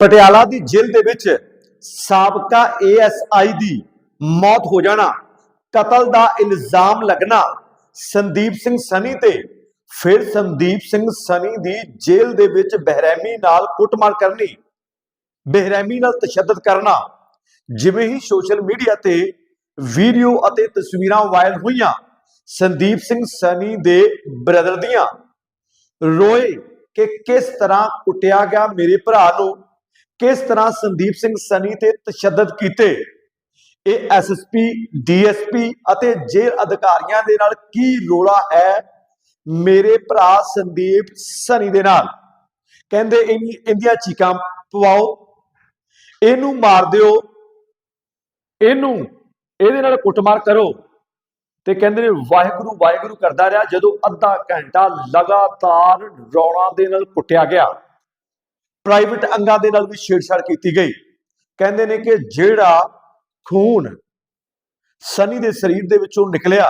ਪਟਿਆਲਾ ਦੀ ਜੇਲ੍ਹ ਦੇ ਵਿੱਚ ਸਾਬਕਾ ਏਐਸਆਈ ਦੀ ਮੌਤ ਹੋ ਜਾਣਾ, ਕਤਲ ਦਾ ਇਲਜ਼ਾਮ ਲੱਗਣਾ, ਸੰਦੀਪ ਸਿੰਘ ਸਨੀ ਤੇ ਫਿਰ ਸੰਦੀਪ ਸਿੰਘ ਸਨੀ ਦੀ ਜੇਲ੍ਹ ਦੇ ਵਿੱਚ ਬਹਿਰਮੀ ਨਾਲ ਕੁੱਟਮਾਰ ਕਰਨੀ, ਬੇਰਹਿਮੀ ਨਾਲ ਤਸ਼ੱਦਦ ਕਰਨਾ, ਜਿਵੇਂ ਹੀ ਸੋਸ਼ਲ ਮੀਡੀਆ ਤੇ ਵੀਡੀਓ ਅਤੇ ਤਸਵੀਰਾਂ ਵਾਇਰਲ ਹੋਈਆਂ, ਸੰਦੀਪ ਸਿੰਘ ਸਨੀ ਦੇ ਬ੍ਰਦਰ ਦੀਆਂ, ਰੋਏ ਕਿ ਕਿਸ ਤਰ੍ਹਾਂ ਕੁੱਟਿਆ ਗਿਆ ਮੇਰੇ ਭਰਾ ਨੂੰ ਕਿਸ ਤਰ੍ਹਾਂ ਸੰਦੀਪ ਸਿੰਘ ਸਨੀ ਤੇ ਤਸ਼ੱਦਦ ਕੀਤੇ? ਇਹ ਐਸਐਸਪੀ ਡੀਐਸਪੀ ਅਤੇ ਜੇਲ੍ਹ ਅਧਿਕਾਰੀਆਂ ਦੇ ਨਾਲ ਕੀ ਰੋਲਾ ਹੈ? ਮੇਰੇ ਭਰਾ ਸੰਦੀਪ ਸਨੀ ਦੇ ਨਾਲ। ਕਹਿੰਦੇ, ਇਨੀ ਚੀਕਾਂ ਪਵਾਓ। ਇਹਨੂੰ ਮਾਰ ਦਿਓ। ਇਹਨੂੰ, ਇਹਦੇ ਨਾਲ ਕੁੱਟਮਾਰ ਕਰੋ। ਤੇ ਕਹਿੰਦੇ ਨੇ, ਵਾਹਿਗੁਰੂ ਵਾਹਿਗੁਰੂ ਕਰਦਾ ਰਿਹਾ ਜਦੋਂ ਅੱਧਾ ਘੰਟਾ ਲਗਾਤਾਰ ਰੌਣਾ ਦੇ ਨਾਲ ਕੁੱਟਿਆ ਗਿਆ। ਪ੍ਰਾਈਵੇਟ ਅੰਗਾਂ ਦੇ ਨਾਲ ਵੀ ਛੇੜਛਾੜ ਕੀਤੀ ਗਈ। ਕਹਿੰਦੇ ਨੇ ਕਿ ਜਿਹੜਾ ਖੂਨ ਸਨੀ ਦੇ ਸਰੀਰ ਦੇ ਵਿੱਚੋਂ ਨਿਕਲਿਆ,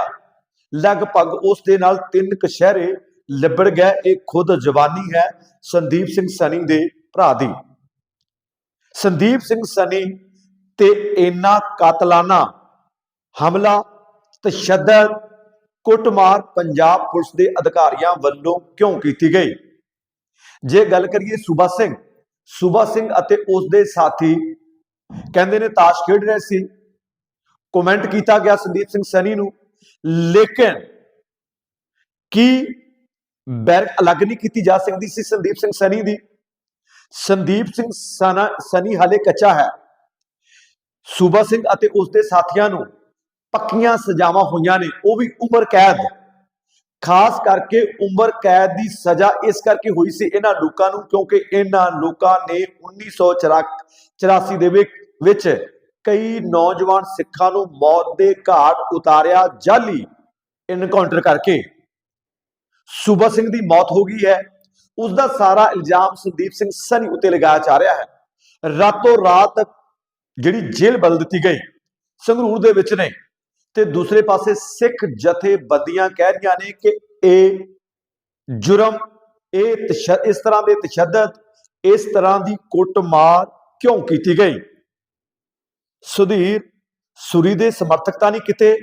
ਲਗਭਗ ਉਸ ਦੇ ਨਾਲ ਤਿੰਨ ਕਸ਼ਹਿਰੇ ਲਿਬੜ ਗਏ ਇਹ ਖੁਦ ਜਵਾਨੀ ਹੈ ਸੰਦੀਪ ਸਿੰਘ ਸਨੀ ਦੇ ਭਰਾ ਦੀ। ਸੰਦੀਪ ਸਿੰਘ ਸਨੀ ਤੇ ਇੰਨਾ ਕਾਤਲਾਨਾ ਹਮਲਾ ਤਸ਼ੱਦਦ ਕੁੱਟਮਾਰ ਪੰਜਾਬ ਪੁਲਿਸ ਦੇ ਅਧਿਕਾਰੀਆਂ ਵੱਲੋਂ ਕਿਉਂ ਕੀਤੀ ਗਈ? ਜੇ ਗੱਲ ਕਰੀਏ ਸੂਬਾ ਸਿੰਘ ਸੂਬਾ ਸਿੰਘ ਅਤੇ ਉਸ ਦੇ ਸਾਥੀ ਕਹਿੰਦੇ ਨੇ, ਤਾਸ਼ ਖੇਡ ਰਹੇ ਸੀ। ਕਮੈਂਟ ਕੀਤਾ ਗਿਆ ਸੰਦੀਪ ਸਿੰਘ ਸਨੀ ਨੂੰ। ਲੇਕਿਨ ਕੀ ਬੈਰਕ ਅਲੱਗ ਨਹੀਂ ਕੀਤੀ ਜਾ ਸਕਦੀ ਸੀ ਸੰਦੀਪ ਸਿੰਘ ਸਨੀ ਦੀ? ਸੰਦੀਪ ਸਿੰਘ ਸਨਾ ਸਨੀ ਹਾਲੇ ਕੱਚਾ ਹੈ। ਸੂਬਾ ਸਿੰਘ ਅਤੇ ਉਸ ਦੇ ਸਾਥੀਆਂ ਨੂੰ ਪੱਕੀਆਂ ਸਜ਼ਾਵਾਂ ਹੋਈਆਂ ਨੇ। ਉਹ ਵੀ ਉਮਰ ਕੈਦ ਖਾਸ ਕਰਕੇ ਉਮਰ ਕੈਦ ਦੀ ਸਜ਼ਾ ਇਸ ਕਰਕੇ ਹੋਈ ਸੀ ਇਹਨਾਂ ਲੋਕਾਂ ਨੂੰ, ਕਿਉਂਕਿ ਇਹਨਾਂ ਲੋਕਾਂ ਨੇ 1984 ਦੇ ਵਿੱਚ ਕਈ ਨੌਜਵਾਨ ਸਿੱਖਾਂ ਨੂੰ ਮੌਤ ਦੇ ਘਾਟ ਉਤਾਰਿਆ ਜਾਲੀ ਇਨਕਾਊਂਟਰ ਕਰਕੇ। ਸੂਬਾ ਸਿੰਘ ਦੀ ਮੌਤ ਹੋ ਗਈ ਹੈ। ਉਸ ਦਾ ਸਾਰਾ ਇਲਜ਼ਾਮ ਸੰਦੀਪ ਸਿੰਘ ਸਨੀ ਉੱਤੇ ਲਗਾਇਆ ਜਾ ਰਿਹਾ ਹੈ। ਰਾਤੋਂ ਰਾਤ ਜਿਹੜੀ ਜੇਲ੍ਹ ਬਦਲ ਦਿੱਤੀ ਗਈ। ਸੰਗਰੂਰ ਦੇ ਵਿੱਚ ਨੇ। ਤੇ ਦੂਸਰੇ ਪਾਸੇ ਸਿੱਖ ਜਥੇਬੰਦੀਆਂ ਕਹਿ ਰਹੀਆਂ ਨੇ ਕਿ ਇਹ ਜੁਰਮ, ਇਹ ਤਸ਼- ਇਸ ਤਰ੍ਹਾਂ ਦੇ ਤਸ਼ੱਦਦ, ਇਸ ਤਰ੍ਹਾਂ ਦੀ ਕੁੱਟਮਾਰ ਕਿਉਂ ਕੀਤੀ ਗਈ? ਸੁਧੀਰ ਸੁਰੀ ਦੇ ਸਮਰਥਕ ਤਾਂ ਨਹੀਂ ਕਿਤੇ,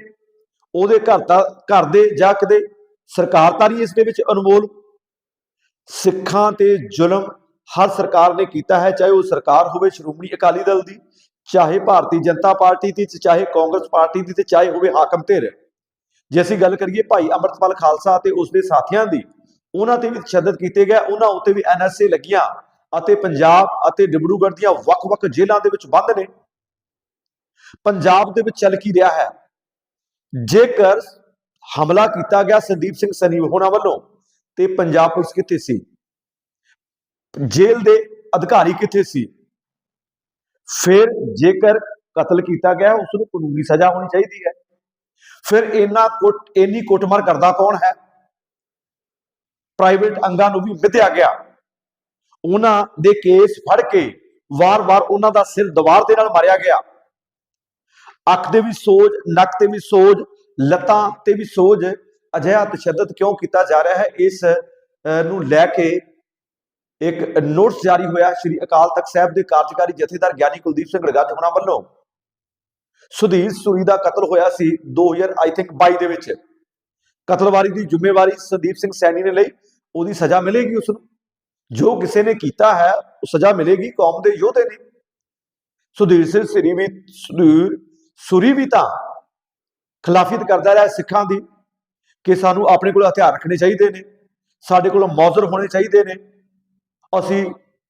ਉਹਦੇ ਘਰ ਦਾ ਘਰ ਦੇ ਜਾਂ ਕਦੇ, ਸਰਕਾਰ ਤਾਂ ਨਹੀਂ ਇਸ ਦੇ ਵਿੱਚ ਅਨਮੋਲ। ਸਿੱਖਾਂ ਤੇ ਜ਼ੁਲਮ ਹਰ ਸਰਕਾਰ ਨੇ ਕੀਤਾ ਹੈ, ਚਾਹੇ ਉਹ ਸਰਕਾਰ ਹੋਵੇ ਸ਼੍ਰੋਮਣੀ ਅਕਾਲੀ ਦਲ ਦੀ। ਚਾਹੇ ਭਾਰਤੀ ਜਨਤਾ ਪਾਰਟੀ ਦੀ ਤੇ ਚਾਹੇ ਕਾਂਗਰਸ ਪਾਰਟੀ ਦੀ ਤੇ ਚਾਹੇ ਹੋਵੇ ਹਾਕਮ ਧਿਰ। ਜੇ ਅਸੀਂ ਗੱਲ ਕਰੀਏ ਭਾਈ ਅੰਮ੍ਰਿਤਪਾਲ ਖਾਲਸਾ ਤੇ ਉਸ ਦੇ ਸਾਥੀਆਂ ਦੀ, ਉਹਨਾਂ ਤੇ ਵੀ ਤਸ਼ੱਦਦ ਕੀਤੇ ਗਏ, ਉਹਨਾਂ ਉੱਤੇ ਵੀ ਐਨਐਸਏ ਲੱਗੀਆਂ ਅਤੇ ਪੰਜਾਬ ਅਤੇ ਡਿਬੜੂਗੜ੍ਹ ਦੀਆਂ ਵੱਖ-ਵੱਖ ਜੇਲ੍ਹਾਂ ਦੇ ਵਿੱਚ ਬੰਦ ਨੇ। ਪੰਜਾਬ ਦੇ ਵਿੱਚ ਚੱਲ ਕੀ ਰਿਹਾ ਹੈ? ਜੇਕਰ ਹਮਲਾ ਕੀਤਾ ਗਿਆ ਸੰਦੀਪ ਸਿੰਘ ਸਨੀ ਹੋਣਾ ਵੱਲੋਂ, ਤੇ ਪੰਜਾਬ ਪੁਲਿਸ ਕਿੱਥੇ ਸੀ? ਜੇਲ੍ਹ ਦੇ ਅਧਿਕਾਰੀ ਕਿੱਥੇ ਸੀ? ਫਿਰ ਜੇਕਰ ਕਤਲ ਕੀਤਾ ਗਿਆ ਉਸ ਨੂੰ ਕਾਨੂੰਨੀ ਸਜ਼ਾ ਹੋਣੀ ਚਾਹੀਦੀ ਹੈ। ਫਿਰ ਇਹਨਾਂ ਕੁੱਟ ਇੰਨੀ ਕੁੱਟਮਾਰ ਕਰਦਾ ਕੌਣ ਹੈ? ਪ੍ਰਾਈਵੇਟ ਅੰਗਾਂ ਨੂੰ ਵੀ ਵਿਧਿਆ ਗਿਆ। ਉਹਨਾਂ ਦੇ ਕੇਸ ਫੜ ਕੇ ਵਾਰ-ਵਾਰ ਉਹਨਾਂ ਦਾ ਸਿਰ ਦੀਵਾਰ ਦੇ ਨਾਲ ਮਾਰਿਆ ਗਿਆ। ਅੱਖ ਦੇ ਵੀ ਸੋਜ ਨੱਕ ਤੇ ਵੀ ਸੋਜ ਲੱਤਾਂ ਤੇ ਵੀ ਸੋਜ ਅਜਿਹਾ ਤਸ਼ੱਦਦ ਕਿਉਂ ਕੀਤਾ ਜਾ ਰਿਹਾ ਹੈ? ਇਸ ਅਹ, ਨੂੰ ਲੈ ਕੇ ਇੱਕ ਨੋਟਿਸ ਜਾਰੀ ਹੋਇਆ ਸ੍ਰੀ ਅਕਾਲ ਤਖਤ ਸਾਹਿਬ ਦੇ ਕਾਰਜਕਾਰੀ ਜਥੇਦਾਰ ਗਿਆਨੀ ਕੁਲਦੀਪ ਸਿੰਘ ਰਗਾਜ ਹੋਣਾ ਵੱਲੋਂ। ਸੁਧੀਰ ਸੂਰੀ ਦਾ ਕਤਲ ਹੋਇਆ ਸੀ 2000 ਆਈ ਥਿੰਕ 22 ਦੇ ਵਿੱਚ। ਕਤਲਵਾਰੀ ਦੀ ਜ਼ਿੰਮੇਵਾਰੀ ਸੰਦੀਪ ਸਿੰਘ ਸੈਣੀ ਨੇ ਲਈ, ਉਹਦੀ ਸਜ਼ਾ ਮਿਲੇਗੀ ਉਸ ਨੂੰ ਜੋ ਕਿਸੇ ਨੇ ਕੀਤਾ ਹੈ, ਉਹ ਸਜ਼ਾ ਮਿਲੇਗੀ, ਕੌਮ ਦੇ ਯੋਧੇ ਨੇ ਸੁਧੀਰ ਸਿੰਘ ਸਰੀ ਵੀ, ਸੁਧੀਰ ਸੁਰੀ ਵੀ ਤਾਂ ਖਿਲਾਫੀਅਤ ਕਰਦਾ ਰਿਹਾ ਸਿੱਖਾਂ ਦੀ ਕਿ ਸਾਨੂੰ ਆਪਣੇ ਕੋਲ ਹਥਿਆਰ ਰੱਖਣੇ ਚਾਹੀਦੇ ਨੇ, ਸਾਡੇ ਕੋਲ ਮੌਜ਼ਰ ਹੋਣੇ ਚਾਹੀਦੇ ਨੇ। ਅਸੀਂ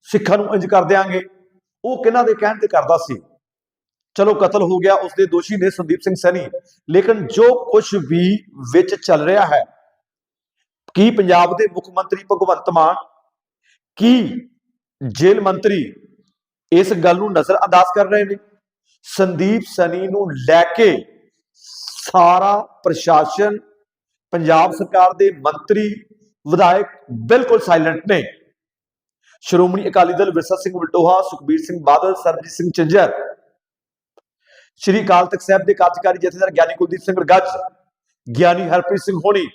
ਸਿੱਖਾਂ ਨੂੰ ਇੰਜ ਕਰ ਦਿਆਂਗੇ। ਉਹ ਕਿਹਨਾਂ ਦੇ ਕਹਿਣ ਤੇ ਕਰਦਾ ਸੀ? ਚਲੋ ਕਤਲ ਹੋ ਗਿਆ ਉਸ ਦੇ ਦੋਸ਼ੀ ਨੇ ਸੰਦੀਪ ਸਿੰਘ ਸੈਣੀ। ਲੇਕਿਨ ਜੋ ਕੁਝ ਵੀ ਵਿੱਚ ਚੱਲ ਰਿਹਾ ਹੈ, ਕੀ ਪੰਜਾਬ ਦੇ ਮੁੱਖ ਮੰਤਰੀ ਭਗਵੰਤ ਮਾਨ, ਕੀ ਜੇਲ੍ਹ ਮੰਤਰੀ ਇਸ ਗੱਲ ਨੂੰ ਨਜ਼ਰ ਅੰਦਾਜ਼ ਕਰ ਰਹੇ ਨੇ? ਸੰਦੀਪ ਸਨੀ ਨੂੰ ਲੈ ਕੇ ਸਾਰਾ ਪ੍ਰਸ਼ਾਸਨ, ਪੰਜਾਬ ਸਰਕਾਰ ਦੇ ਮੰਤਰੀ, ਵਿਧਾਇਕ ਬਿਲਕੁਲ ਸਾਇਲੈਂਟ ਨੇ। ਸ਼੍ਰੋਮਣੀ ਅਕਾਲੀ ਦਲ ਵਿਰਸਾ ਸਿੰਘ ਵਲਟੋਹਾ ਸੁਖਬੀਰ ਸਿੰਘ ਬਾਦਲ, ਸਰਬਜੀਤ ਸਿੰਘ ਚੰਜਰ ਸ਼੍ਰੀ ਅਕਾਲ ਤਖਤ ਸਾਹਿਬ ਦੇ ਕਾਰਜਕਾਰੀ ਜਥੇਦਾਰ ਗਿਆਨੀ ਕੁਲਦੀਪ ਸਿੰਘ ਗੱਜ ਗਿਆਨੀ ਹਰਪ੍ਰੀਤ ਸਿੰਘ ਹੋਣੀ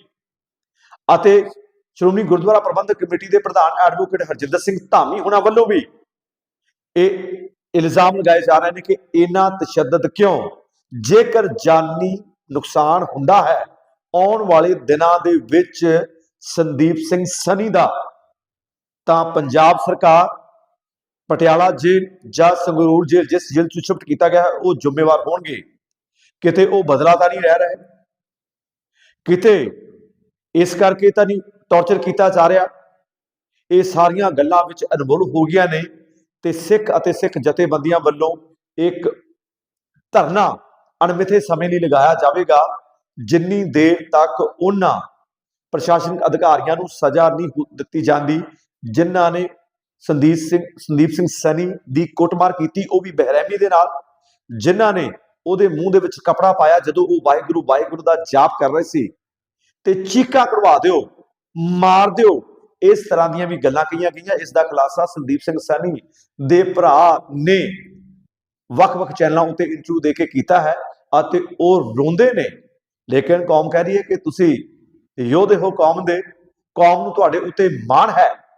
ਅਤੇ ਸ਼੍ਰੋਮਣੀ ਗੁਰਦੁਆਰਾ ਪ੍ਰਬੰਧਕ ਕਮੇਟੀ ਦੇ ਪ੍ਰਧਾਨ ਐਡਵੋਕੇਟ ਹਰਜਿੰਦਰ ਸਿੰਘ ਧਾਮੀ ਹੋਣਾ ਵੱਲੋਂ ਵੀ ਇਹ ਇਲਜ਼ਾਮ ਲਗਾਏ ਜਾ ਰਹੇ ਨੇ ਕਿ ਇਹਨਾਂ ਤਸ਼ੱਦਦ ਕਿਉਂ? ਜੇਕਰ ਜਾਨੀ ਨੁਕਸਾਨ ਹੁੰਦਾ ਹੈ, ਆਉਣ ਵਾਲੇ ਦਿਨਾਂ ਦੇ ਵਿੱਚ ਸੰਦੀਪ ਸਿੰਘ ਸਨੀ ਦਾ ਤਾਂ ਪੰਜਾਬ ਸਰਕਾਰ ਪਟਿਆਲਾ ਜੇਲ੍ਹ ਜਾਂ ਸੰਗਰੂਰ ਜੇਲ੍ਹ ਜਿਸ ਜੇਲ੍ਹ 'ਚ ਸ਼ਿਫਟ ਕੀਤਾ ਗਿਆ ਹੈ, ਉਹ ਜ਼ਿੰਮੇਵਾਰ ਹੋਣਗੇ। ਕਿਤੇ ਉਹ ਬਦਲਾ ਤਾਂ ਨਹੀਂ ਰਹਿ ਰਿਹਾ। ਕਿਤੇ ਇਸ ਕਰਕੇ ਤਾਂ ਨਹੀਂ ਟੌਰਚਰ ਕੀਤਾ ਜਾ ਰਿਹਾ। ਇਹ ਸਾਰੀਆਂ ਗੱਲਾਂ ਵਿੱਚ ਅਨਮੋਲ ਹੋ ਗਈਆਂ ਨੇ ਤੇ ਸਿੱਖ ਅਤੇ ਸਿੱਖ ਜਥੇਬੰਦੀਆਂ ਵੱਲੋਂ ਇੱਕ ਧਰਨਾ ਅਣਮਿੱਥੇ ਸਮੇਂ ਲਈ ਲਗਾਇਆ ਜਾਵੇਗਾ, ਜਿੰਨੀ ਦੇਰ ਤੱਕ ਉਹਨਾਂ ਪ੍ਰਸ਼ਾਸਨਿਕ ਅਧਿਕਾਰੀਆਂ ਨੂੰ ਸਜ਼ਾ ਨਹੀਂ ਦਿੱਤੀ ਜਾਂਦੀ ਜਿਨ੍ਹਾਂ ਨੇ ਸੰਦੀਪ ਸਿੰਘ ਸੰਦੀਪ ਸਿੰਘ ਸੈਣੀ ਦੀ ਕੁੱਟਮਾਰ ਕੀਤੀ, ਉਹ ਵੀ ਬਹਿਰਹਿਮੀ ਦੇ ਨਾਲ, ਜਿਨ੍ਹਾਂ ਨੇ ਉਹਦੇ ਮੂੰਹ ਦੇ ਵਿੱਚ ਕਪੜਾ ਪਾਇਆ ਜਦੋਂ ਉਹ ਵਾਹਿਗੁਰੂ ਵਾਹਿਗੁਰੂ ਦਾ ਜਾਪ ਕਰ ਰਹੇ ਸੀ। ਤੇ ਚੀਕਾਂ ਕਢਵਾ ਦਿਓ, ਮਾਰ ਦਿਓ, ਇਸ ਤਰ੍ਹਾਂ ਦੀਆਂ ਵੀ ਗੱਲਾਂ ਕਹੀਆਂ ਗਈਆਂ। ਇਸ ਦਾ ਖੁਲਾਸਾ ਸੰਦੀਪ ਸਿੰਘ ਸੈਣੀ ਦੇ ਭਰਾ ਨੇ ਵੱਖ-ਵੱਖ ਚੈਨਲਾਂ ਉੱਤੇ ਇੰਟਰਵਿਊ ਦੇ ਕੇ ਕੀਤਾ ਹੈ ਅਤੇ ਉਹ ਰੋਂਦੇ ਨੇ। ਲੇਕਿਨ ਕੌਮ ਕਹਿ ਰਹੀ ਹੈ ਕਿ ਤੁਸੀਂ ਯੋਧੇ ਹੋ ਕੌਮ ਦੇ, ਕੌਮ ਨੂੰ ਤੁਹਾਡੇ ਉੱਤੇ ਮਾਣ ਹੈ।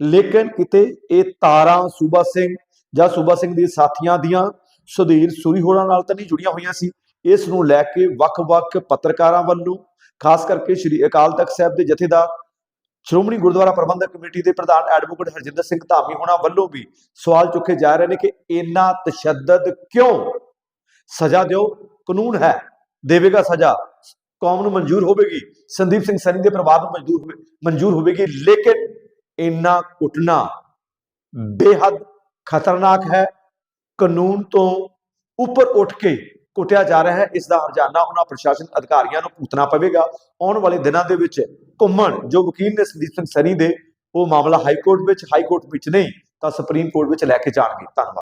ਲੇਕਿਨ ਕਿਤੇ ਇਹ ਤਾਰਾਂ ਸੂਬਾ ਸਿੰਘ ਜਾਂ ਸੂਬਾ ਸਿੰਘ ਦੇ ਸਾਥੀਆਂ ਦੀਆਂ ਸੁਧੀਰ ਸੂਰੀ ਹੋਰਾਂ ਨਾਲ ਤਾਂ ਨਹੀਂ ਜੁੜੀਆਂ ਹੋਈਆਂ ਸੀ। ਇਸ ਨੂੰ ਲੈ ਕੇ ਵੱਖ-ਵੱਖ ਪੱਤਰਕਾਰਾਂ ਵੱਲੋਂ, ਖਾਸ ਕਰਕੇ ਸ੍ਰੀ ਅਕਾਲ ਤਖਤ ਸਾਹਿਬ ਦੇ ਜਥੇਦਾਰ, ਸ਼੍ਰੋਮਣੀ ਗੁਰਦੁਆਰਾ ਪ੍ਰਬੰਧਕ ਕਮੇਟੀ ਦੇ ਪ੍ਰਧਾਨ ਐਡਵੋਕੇਟ ਹਰਜਿੰਦਰ ਸਿੰਘ ਧਾਮੀ ਹੋਣਾ ਵੱਲੋਂ ਵੀ ਸਵਾਲ ਚੁੱਕੇ ਜਾ ਰਹੇ ਨੇ ਕਿ ਇੰਨਾ ਤਸ਼ੱਦਦ ਕਿਉਂ? ਸਜ਼ਾ ਦਿਓ, ਕਾਨੂੰਨ ਹੈ, ਦੇਵੇਗਾ ਸਜ਼ਾ, ਕੌਮ ਨੂੰ ਮਨਜ਼ੂਰ ਹੋਵੇਗੀ, ਸੰਦੀਪ ਸਿੰਘ ਸੈਣੀ ਦੇ ਪਰਿਵਾਰ ਨੂੰ ਮਨਜ਼ੂਰ ਹੋਵੇ ਮਨਜ਼ੂਰ ਹੋਵੇਗੀ, ਲੇਕਿਨ ਇੰਨਾ ਕੁੱਟਣਾ ਬੇਹੱਦ ਖਤਰਨਾਕ ਹੈ। ਕਾਨੂੰਨ ਤੋਂ ਉੱਪਰ ਉੱਠ ਕੇ ਕੁੱਟਿਆ ਜਾ ਰਿਹਾ ਹੈ। ਇਸ ਦਾ ਹਰਜਾਨਾ ਉਹਨਾਂ ਪ੍ਰਸ਼ਾਸਨ ਅਧਿਕਾਰੀਆਂ ਨੂੰ ਭੁਗਤਣਾ ਪਵੇਗਾ। ਆਉਣ ਵਾਲੇ ਦਿਨਾਂ ਦੇ ਵਿੱਚ ਘੁੰਮਣ ਜੋ ਵਕੀਲ ਨੇ ਸੰਦੀਪ ਸਿੰਘ ਸੈਣੀ ਦੇ ਉਹ ਮਾਮਲਾ ਹਾਈ ਕੋਰਟ ਵਿੱਚ ਹਾਈ ਕੋਰਟ ਵਿੱਚ ਨਹੀਂ ਤਾਂ ਸੁਪਰੀਮ ਕੋਰਟ ਵਿੱਚ ਲੈ ਕੇ ਜਾਣਗੇ। ਧੰਨਵਾਦ।